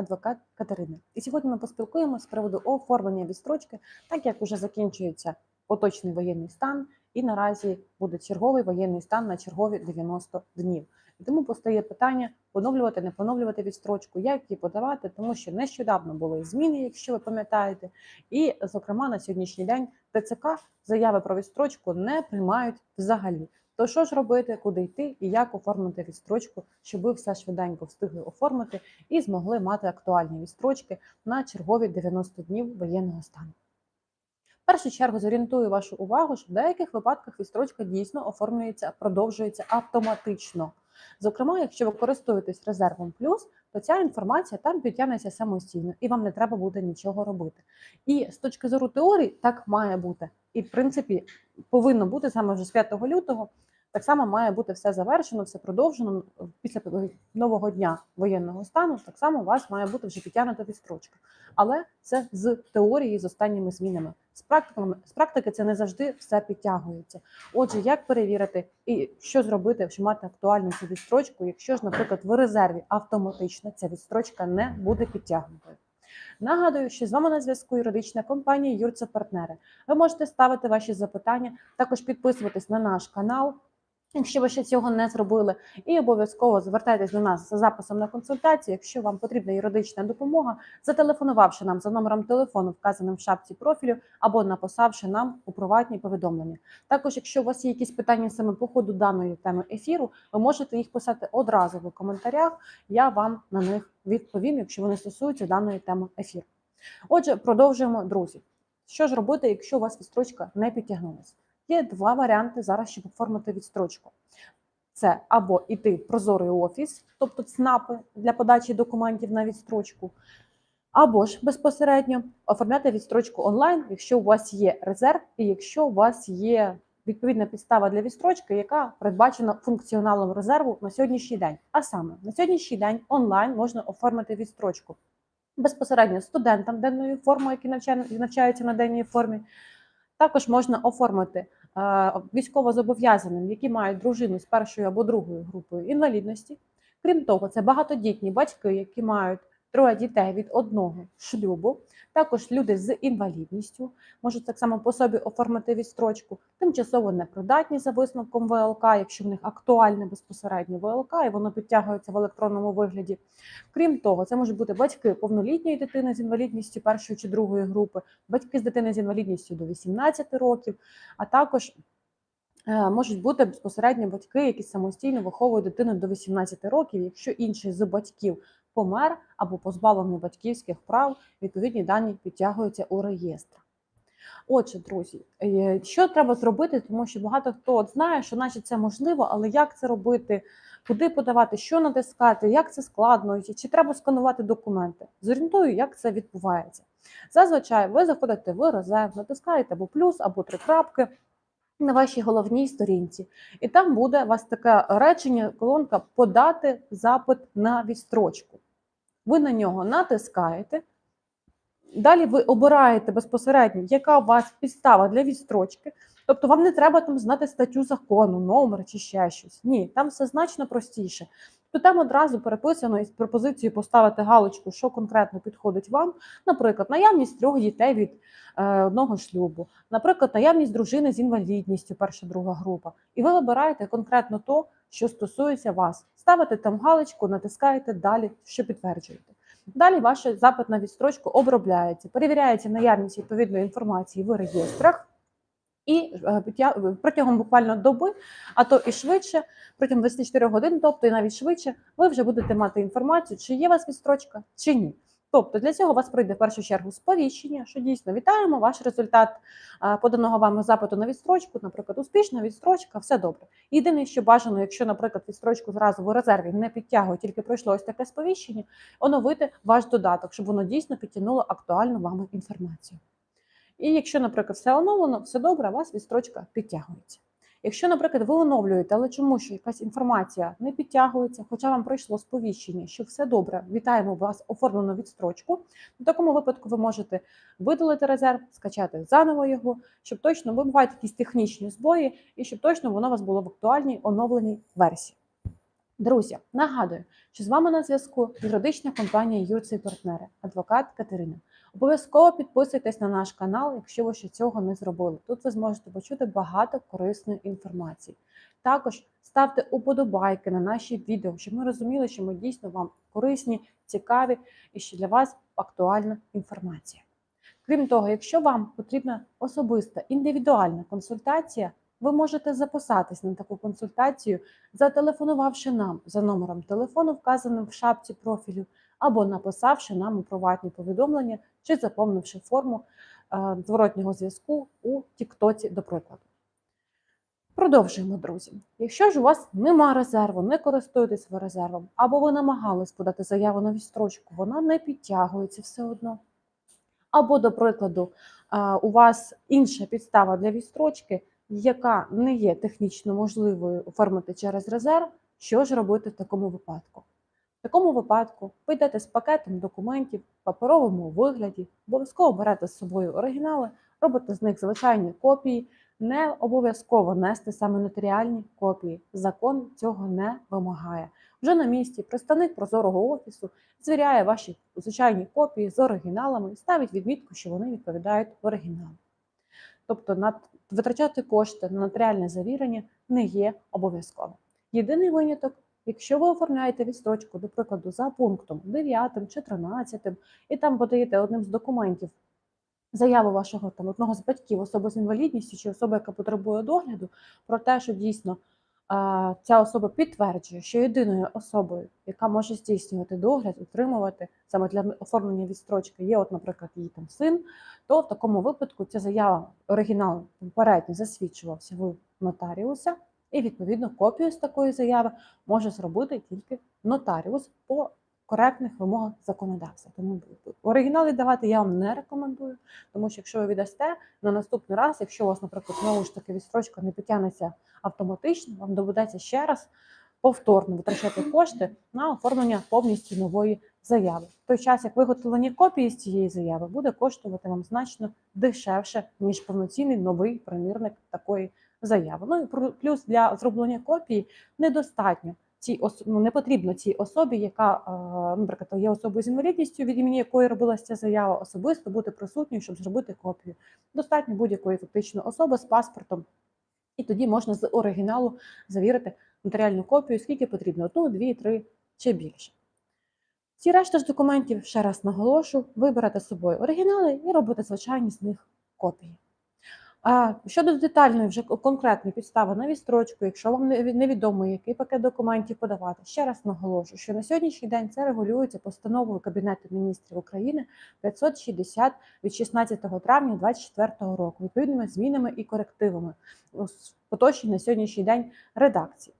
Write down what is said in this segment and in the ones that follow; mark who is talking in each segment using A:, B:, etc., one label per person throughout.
A: адвокат Катерина. І сьогодні ми поспілкуємося з приводу оформлення відстрочки, так як уже закінчується поточний воєнний стан, і наразі буде черговий воєнний стан на чергові 90 днів. І тому постає питання поновлювати, не поновлювати відстрочку, як її подавати, тому що нещодавно були зміни, якщо ви пам'ятаєте, і, зокрема, на сьогоднішній день ТЦК заяви про відстрочку не приймають взагалі. То що ж робити, куди йти і як оформити відстрочку, щоб ви все швиденько встигли оформити і змогли мати актуальні відстрочки на чергові 90 днів воєнного стану. В першу чергу зорієнтую вашу увагу, що в деяких випадках відстрочка дійсно оформлюється, продовжується автоматично. Зокрема, якщо ви користуєтесь резервом плюс, то ця інформація там підтягнеться самостійно, і вам не треба буде нічого робити. І з точки зору теорії, так має бути. І в принципі повинно бути саме вже з 5 лютого. Так само має бути все завершено, все продовжено після нового дня воєнного стану. Так само у вас має бути вже підтягнута відстрочка. Але це з теорії з останніми змінами. З практиками з практики це не завжди все підтягується. Отже, як перевірити і що зробити, щоб мати актуальну цю відстрочку, якщо ж, наприклад, в резерві автоматично ця відстрочка не буде підтягнутою. Нагадую, що з вами на зв'язку юридична компанія Юрце Партнери. Ви можете ставити ваші запитання, також підписуватись на наш канал. Якщо ви ще цього не зробили, і обов'язково звертайтесь до нас за записом на консультацію. Якщо вам потрібна юридична допомога, зателефонувавши нам за номером телефону, вказаним в шапці профілю, або написавши нам у приватні повідомлення. Також, якщо у вас є якісь питання саме по ходу даної теми ефіру, ви можете їх писати одразу в коментарях. Я вам на них відповім, якщо вони стосуються даної теми ефіру. Отже, продовжуємо, друзі. Що ж робити, якщо у вас відстрочка не підтягнулася? Є два варіанти зараз, щоб оформити відстрочку. Це або йти в прозорий офіс, тобто ЦНАПи для подачі документів на відстрочку, або ж безпосередньо оформляти відстрочку онлайн, якщо у вас є резерв і якщо у вас є відповідна підстава для відстрочки, яка передбачена функціоналом резерву на сьогоднішній день. А саме на сьогоднішній день онлайн можна оформити відстрочку безпосередньо студентам денної форми, які навчаються на денній формі. Також можна оформити військовозобов'язаним, які мають дружину з першою або другою групою інвалідності. Крім того, це багатодітні батьки, які мають троє дітей від одного шлюбу. Також люди з інвалідністю можуть так само по собі оформити відстрочку, тимчасово непридатні за висновком ВЛК, якщо в них актуальне безпосередньо ВЛК, і воно підтягується в електронному вигляді. Крім того, це можуть бути батьки повнолітньої дитини з інвалідністю першої чи другої групи, батьки з дитини з інвалідністю до 18 років, а також е, Можуть бути безпосередньо батьки, які самостійно виховують дитину до 18 років, якщо інший з батьків помер або позбавлений батьківських прав, відповідні дані підтягуються у реєстр. Отже, друзі, е, що треба зробити, тому що багато хто от знає, що наче це можливо, але як це робити, куди подавати, що натискати, як це складно, чи треба сканувати документи. Зорієнтую, як це відбувається. Зазвичай ви заходите в резерв, натискаєте або плюс, або три крапки. На вашій головній сторінці, і там буде у вас таке речення, колонка подати запит на відстрочку. Ви на нього натискаєте. Далі ви обираєте безпосередньо, яка у вас підстава для відстрочки. Тобто вам не треба там знати статтю закону, номер чи ще щось. Ні, там все значно простіше. То там одразу переписано із пропозицією поставити галочку, що конкретно підходить вам. Наприклад, наявність трьох дітей від е, одного шлюбу, наприклад, наявність дружини з інвалідністю, перша друга група. І ви вибираєте конкретно то, що стосується вас. Ставите там галочку, натискаєте далі, що підтверджуєте. Далі ваш запит на відстрочку обробляється, перевіряється наявність відповідної інформації в реєстрах. І е, протягом буквально доби, а то і швидше, протягом 24 годин, тобто і навіть швидше, ви вже будете мати інформацію, чи є у вас відстрочка, чи ні. Тобто для цього у вас прийде в першу чергу сповіщення, що дійсно вітаємо ваш результат е, поданого вами запиту на відстрочку, наприклад, успішна відстрочка, все добре. Єдине, що бажано, якщо, наприклад, відстрочку зразу в резерві не підтягує, тільки пройшло ось таке сповіщення, оновити ваш додаток, щоб воно дійсно підтягнуло актуальну вам інформацію. І якщо, наприклад, все оновлено, все добре, у вас відстрочка підтягується. Якщо, наприклад, ви оновлюєте, але чому що якась інформація не підтягується, хоча вам прийшло сповіщення, що все добре, вітаємо вас, оформлено відстрочку. В такому випадку ви можете видалити резерв, скачати заново його, щоб точно ви бувають якісь технічні збої, і щоб точно воно у вас було в актуальній оновленій версії. Друзі, нагадую, що з вами на зв'язку юридична компанія Юрці партнери, адвокат Катерина. Обов'язково підписуйтесь на наш канал, якщо ви ще цього не зробили. Тут ви зможете почути багато корисної інформації. Також ставте уподобайки на наші відео, щоб ми розуміли, що ми дійсно вам корисні, цікаві і що для вас актуальна інформація. Крім того, якщо вам потрібна особиста індивідуальна консультація, ви можете записатись на таку консультацію, зателефонувавши нам за номером телефону, вказаним в шапці профілю, або написавши нам у приватні повідомлення чи заповнивши форму е, зворотнього зв'язку у Тіктоці, до прикладу. Продовжуємо, друзі. Якщо ж у вас нема резерву, не користуєтесь ви резервом, або ви намагались подати заяву на відстрочку, вона не підтягується все одно. Або, до прикладу, е, у вас інша підстава для відстрочки, яка не є технічно можливою оформити через резерв, що ж робити в такому випадку? В такому випадку ви йдете з пакетом документів в паперовому вигляді, обов'язково берете з собою оригінали, робите з них звичайні копії. Не обов'язково нести саме нотаріальні копії. Закон цього не вимагає. Вже на місці представник прозорого офісу звіряє ваші звичайні копії з оригіналами і ставить відмітку, що вони відповідають оригіналу. Тобто витрачати кошти на нотаріальне завірення не є обов'язково. Єдиний виняток, якщо ви оформляєте відстрочку, до прикладу, за пунктом 9 чи 13, і там подаєте одним з документів заяву вашого там одного з батьків, особи з інвалідністю чи особи, яка потребує догляду, про те, що дійсно ця особа підтверджує, що єдиною особою, яка може здійснювати догляд, утримувати саме для оформлення відстрочки, є, от, наприклад, її там син, то в такому випадку ця заява оригінал попередньо засвідчувався в нотаріуса, і відповідно копію з такої заяви може зробити тільки нотаріус по коректних вимогах законодавства. Тому оригінали давати я вам не рекомендую, тому що якщо ви віддасте на наступний раз, якщо у вас, наприклад, знову ж таки відстрочка не потягнеться автоматично, вам доведеться ще раз повторно витрачати кошти на оформлення повністю нової заяви. В той час, як виготовлення копії з цієї заяви, буде коштувати вам значно дешевше, ніж повноцінний новий примірник такої заяви. Ну і плюс для зроблення копії недостатньо цій ос... ну, не потрібно цій особі, яка, е, наприклад, є особою з інвалідністю, від імені якої робилася заява, особисто бути присутньою, щоб зробити копію. Достатньо будь-якої фактично особи з паспортом, і тоді можна з оригіналу завірити нотаріальну копію, скільки потрібно: одну, дві, три чи більше. Ці решта ж документів, ще раз наголошу, ви берете з собою оригінали і робите звичайні з них копії. А щодо детальної вже конкретної підстави на відстрочку, якщо вам невідомо, який пакет документів подавати, ще раз наголошую, що на сьогоднішній день це регулюється постановою Кабінету міністрів України 560 від 16 травня 2024 року, відповідними змінами і корективами поточні на сьогоднішній день редакції.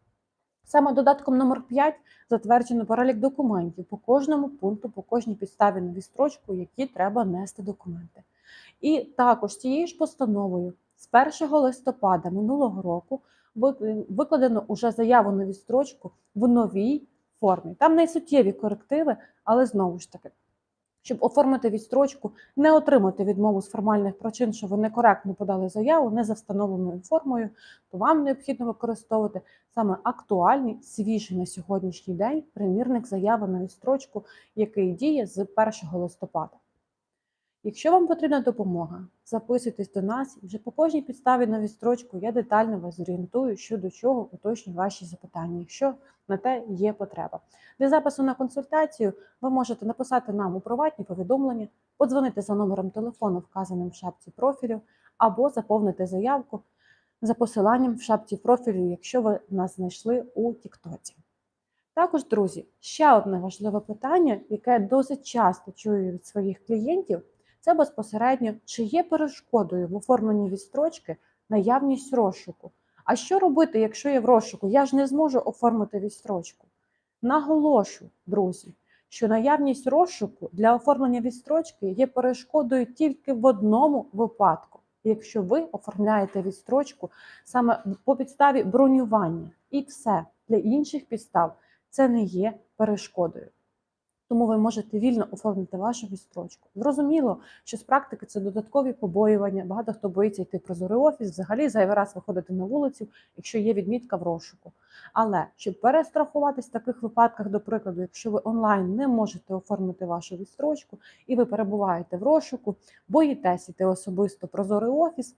A: Саме додатком номер 5 затверджено перелік документів по кожному пункту, по кожній підставі нові строчку, які треба нести документи. І також цією ж постановою з 1 листопада минулого року викладено уже заяву на відстрочку в новій формі. Там найсуттєві корективи, але знову ж таки, щоб оформити відстрочку, не отримати відмову з формальних причин, що ви некоректно подали заяву не за встановленою формою, то вам необхідно використовувати саме актуальний, свіжий на сьогоднішній день примірник заяви на відстрочку, який діє з 1 листопада. Якщо вам потрібна допомога, записуйтесь до нас і вже по кожній підставі на відстрочку я детально вас зорієнтую, щодо чого уточнюю ваші запитання, якщо на те є потреба. Для запису на консультацію ви можете написати нам у приватні повідомлення, подзвонити за номером телефону, вказаним в шапці профілю, або заповнити заявку за посиланням в шапці профілю, якщо ви нас знайшли у Тіктоці. Також, друзі, ще одне важливе питання, яке досить часто чую від своїх клієнтів це безпосередньо чи є перешкодою в оформленні відстрочки наявність розшуку. А що робити, якщо я в розшуку? Я ж не зможу оформити відстрочку. Наголошу, друзі, що наявність розшуку для оформлення відстрочки є перешкодою тільки в одному випадку, якщо ви оформляєте відстрочку саме по підставі бронювання. І все для інших підстав це не є перешкодою. Тому ви можете вільно оформити вашу відстрочку. Зрозуміло, що з практики це додаткові побоювання. Багато хто боїться йти в прозорий офіс, взагалі зайвий раз виходити на вулицю, якщо є відмітка в розшуку. Але щоб перестрахуватись в таких випадках, до прикладу, якщо ви онлайн не можете оформити вашу відстрочку і ви перебуваєте в розшуку, боїтесь іти особисто прозорий офіс.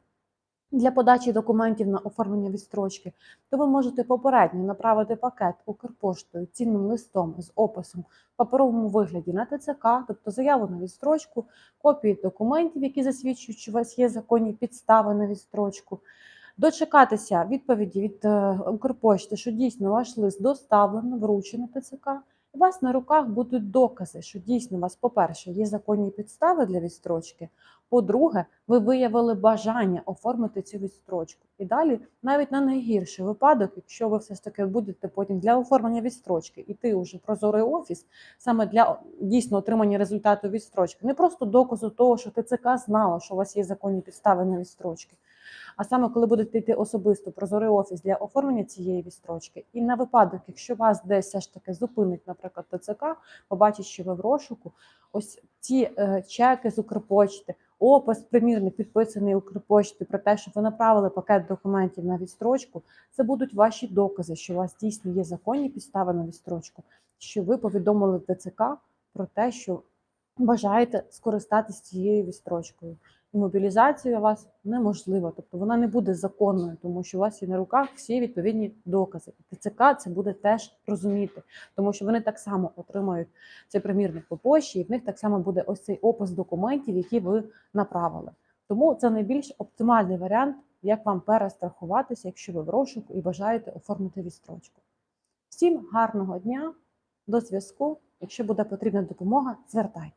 A: Для подачі документів на оформлення відстрочки, то ви можете попередньо направити пакет Укрпоштою цінним листом з описом в паперовому вигляді на ТЦК, тобто заяву на відстрочку, копії документів, які засвідчують, що у вас є законні підстави на відстрочку, дочекатися відповіді від е, Укрпошти, що дійсно ваш лист доставлено, вручено ТЦК. У вас на руках будуть докази, що дійсно у вас, по-перше, є законні підстави для відстрочки. По-друге, ви виявили бажання оформити цю відстрочку. І далі, навіть на найгірший випадок, якщо ви все ж таки будете потім для оформлення відстрочки іти уже прозорий офіс, саме для дійсно отримання результату відстрочки, не просто доказу того, що ТЦК знала, що у вас є законні підстави на відстрочки. А саме коли будете йти особисто прозорий офіс для оформлення цієї відстрочки, і на випадок, якщо вас десь все ж таки зупинить, наприклад, ТЦК, побачить, що ви в розшуку, ось ці е, чеки з Укрпочти, опис примірний підписаний Укрпочти про те, що ви направили пакет документів на відстрочку, це будуть ваші докази, що у вас дійсно є законні підстави на відстрочку, що ви повідомили ДЦК про те, що бажаєте скористатись цією відстрочкою. Мобілізація вас неможлива, тобто вона не буде законною, тому що у вас є на руках всі відповідні докази. І ТЦК це буде теж розуміти, тому що вони так само отримають цей примірник по пошті, і в них так само буде ось цей опис документів, які ви направили. Тому це найбільш оптимальний варіант, як вам перестрахуватися, якщо ви в розшуку і бажаєте оформити відстрочку. Всім гарного дня, до зв'язку. Якщо буде потрібна допомога, звертайтеся.